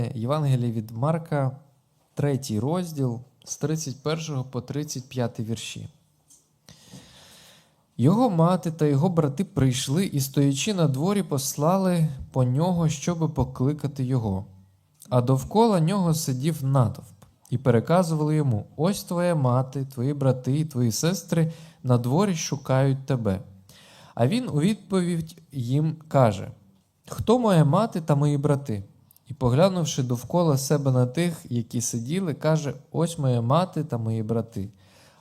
Євангеліє від Марка, 3 розділ з 31 по 35 вірші. Його мати та його брати прийшли і, стоячи на дворі, послали по нього, щоби покликати його. А довкола нього сидів натовп, і переказували йому: Ось твоя мати, твої брати і твої сестри на дворі шукають тебе. А він у відповідь їм каже: Хто моя мати та мої брати? І, поглянувши довкола себе на тих, які сиділи, каже: Ось моя мати та мої брати.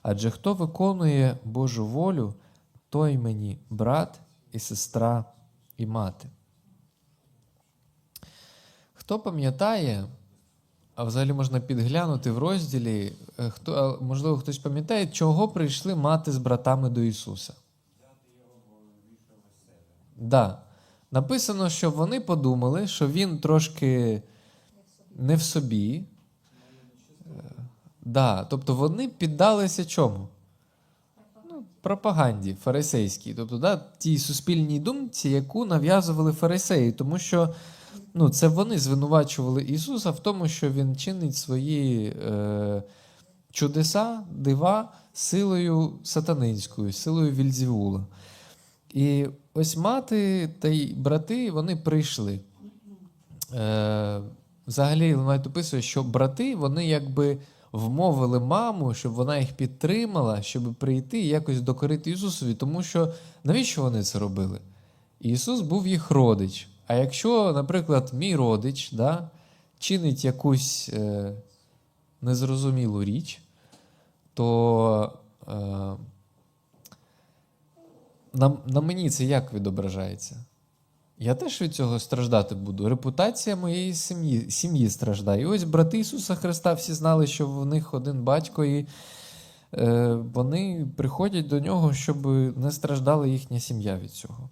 Адже хто виконує Божу волю, той мені брат і сестра і мати. Хто пам'ятає, а взагалі можна підглянути в розділі, е, хто, можливо, хтось пам'ятає, чого прийшли мати з братами до Ісуса? Да. Написано, що вони подумали, що він трошки не в собі. Е, Да. Тобто вони піддалися чому? Ну, пропаганді фарисейській. Тобто, да, тій суспільній думці, яку нав'язували фарисеї. Тому що ну, це вони звинувачували Ісуса в тому, що Він чинить свої е, чудеса, дива силою сатанинською, силою Вільзівула. І ось мати та й брати вони прийшли. Е, взагалі, навіть описує, що брати вони якби вмовили маму, щоб вона їх підтримала, щоб прийти і якось докорити Ісусові, тому що навіщо вони це робили? Ісус був їх родич. А якщо, наприклад, мій родич да, чинить якусь е, незрозумілу річ, то е, на, на мені це як відображається? Я теж від цього страждати буду. Репутація моєї сім'ї сім'ї страждає. І ось брати Ісуса Христа всі знали, що в них один батько, і е, вони приходять до нього, щоб не страждала їхня сім'я від цього.